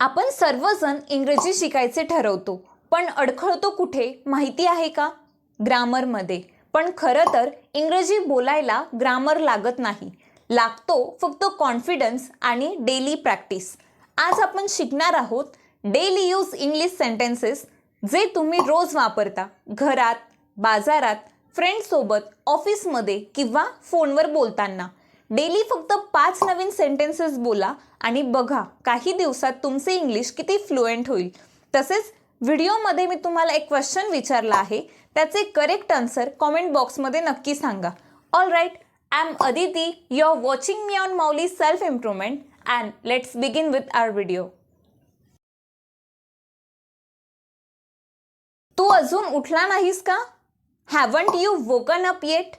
आपण सर्वजण इंग्रजी शिकायचे ठरवतो पण अडखळतो कुठे माहिती आहे का? ग्रामरमध्ये. पण खरं तर इंग्रजी बोलायला ग्रामर लागत नाही. लागतो फक्त कॉन्फिडन्स आणि डेली प्रॅक्टिस. आज आपण शिकणार आहोत डेली यूज इंग्लिश सेंटेन्सेस जे तुम्ही रोज वापरता घरात बाजारात फ्रेंड्ससोबत ऑफिसमध्ये किंवा फोनवर बोलताना. डेली फक्त पाच नवीन सेंटेन्सेस बोला आणि बघा काही दिवसात तुमचे इंग्लिश किती फ्लुएंट होईल. तसेच व्हिडिओमध्ये मी तुम्हाला एक क्वेश्चन विचारला आहे. त्याचे करेक्ट आन्सर कॉमेंट बॉक्समध्ये नक्की सांगा. All right I am Aditi you are watching me on Mauli self improvement and let's begin with our video तू अजून उठला नाहीस का? Haven't you woken up yet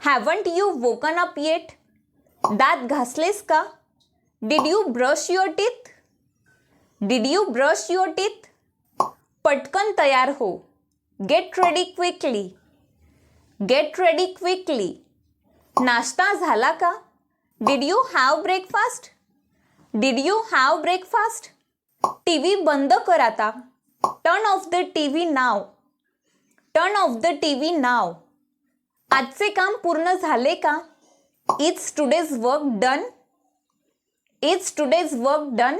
haven't you woken up yet दात घासलेस का? Did you brush your teeth did you brush your teeth पटकन तयार हो. Get ready quickly get ready quickly नाश्ता झाला का? Did you have breakfast did you have breakfast T V बंद कर आता. Turn off the T V now turn off the T V now आजचे काम पूर्ण झाले का? It's today's work done it's today's work done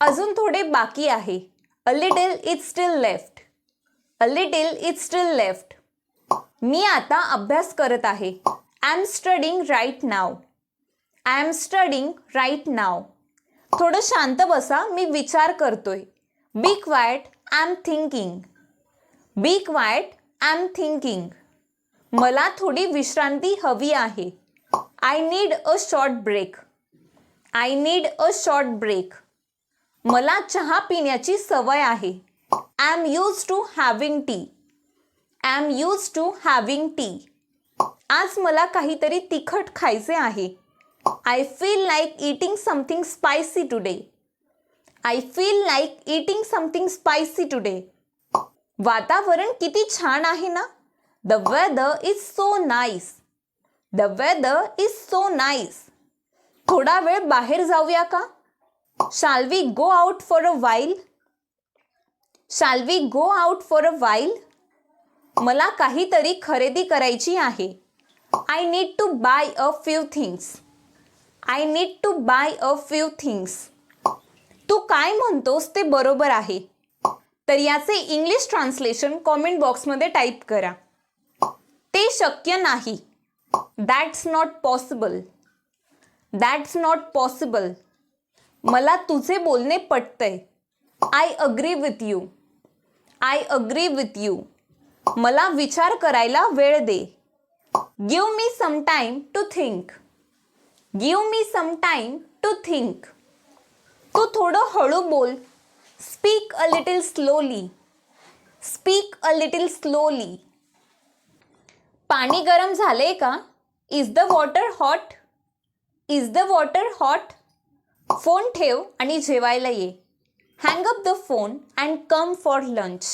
अजून थोडे बाकी आहे. A little it's still left a little it's still left मी आता अभ्यास करत आहे. I am studying right now I am studying right now थोडं शांत बसा मी विचार करतोय. Be quiet I am thinking be quiet I am thinking मला थोडी विश्रांती हवी आहे. I need a short break I need a short break मला चहा पिण्याची सवय आहे. I am use to having tea I am use to having tea आज मला काहीतरी तिखट खायचे आहे. I feel like eating something spicy today I feel like eating something spicy today वातावरण किती छान आहे ना? The weather is so nice the weather is so nice थोडा वेळ बाहेर जाऊया का? Shall we go out for a while shall we go out for a while मला काहीतरी खरेदी करायची आहे. I need to buy a few things I need to buy a few things तू काय म्हणतोस ते बरोबर आहे. तर याचे इंग्लिश ट्रान्सलेशन कॉमेंट बॉक्समध्ये टाईप करा. ते शक्य नाही. That's not possible that's not possible मला तुझे बोलणे पटतंय. I agree with you I agree with you मला विचार करायला वेळ दे. Give me some time to think give me some time to think तू थोडं हळू बोल. Speak a little slowly speak a little slowly पाणी गरम झाले का? Is the water hot is the water hot phone ठेव आणि जेवायला ये. Hang up the phone and come for lunch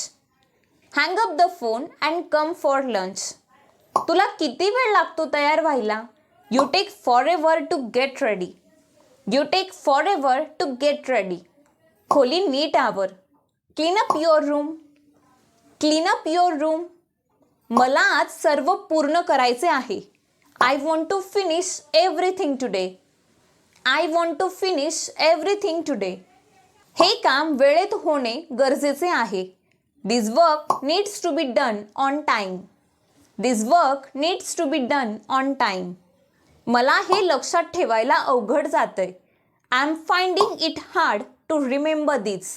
hang up the phone and come for lunch तुला किती वेळ लागतो तयार व्हायला? You take forever to get ready you take forever to get ready खोली नीट आवर. Clean up your room clean up your room मला आज सर्व पूर्ण करायचे आहे. I want to finish everything today I want to finish everything today हे काम वेळेत होणे गरजेचे आहे. This work needs to be done on time this work needs to be done on time मला हे लक्षात ठेवायला अवघड जातंय. I am finding it hard to remember this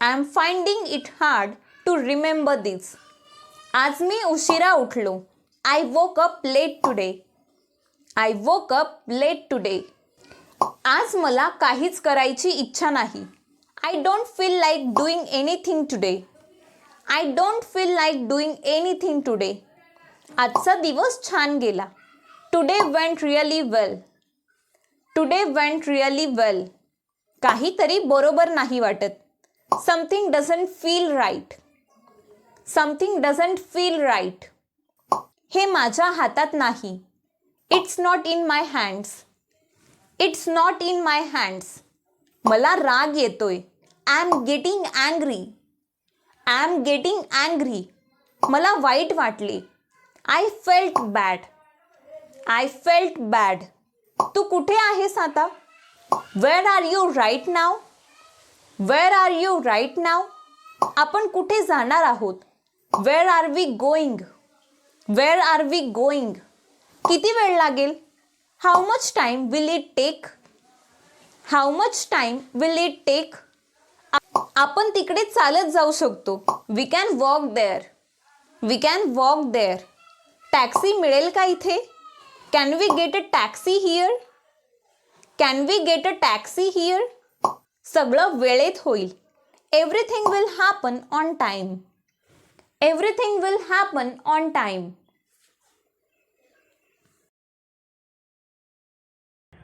I am finding it hard to remember this आज मी उशिरा उठलो. I woke up late today I woke up late today आज मला काहीच करायची इच्छा नाही. I don't feel like doing anything today I don't feel like doing anything today आजचा दिवस छान गेला. Today went really well today went really well काहीतरी बरोबर नाही वाटत. Something doesn't feel right something doesn't feel right हे माझ्या हातात नाही. It's not in my hands it's not in my hands मला राग येतोय. I am getting angry I am getting angry मला वाईट वाटले. I felt bad I felt bad तू कुठे आहेस आता? Where are you right now where are you right now आपण कुठे जाणार आहोत? Where are we going where are we going किती वेळ लागेल? How much time will it take how much time will it take आपण तिकडे चालत जाऊ शकतो. We can walk there we can walk there taxi मिळेल का इथे? Can we get a taxi here can we get a taxi here सगळं वेळेत होईल. Everything will happen on time everything will happen on time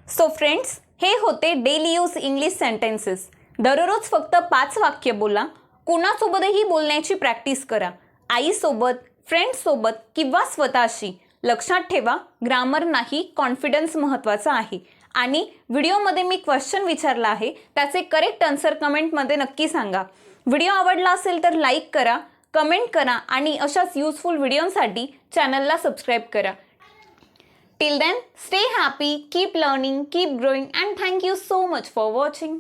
so friends हे होते daily use English sentences दररोज फक्त पाच वाक्य बोला. कुणासोबतही बोलण्याची प्रॅक्टिस करा. आईसोबत फ्रेंड्ससोबत किंवा स्वतःशी लक्षात ठेवा. ग्रामर नाही कॉन्फिडन्स महत्त्वाचा आहे. आणि व्हिडिओमध्ये मी क्वेश्चन विचारला आहे. त्याचे करेक्ट आन्सर कमेंटमध्ये नक्की सांगा. व्हिडिओ आवडला असेल तर लाईक करा. कमेंट करा आणि अशाच यूजफुल व्हिडिओंसाठी चॅनलला सबस्क्राईब करा. Till then stay happy keep learning keep growing and thank you so much for watching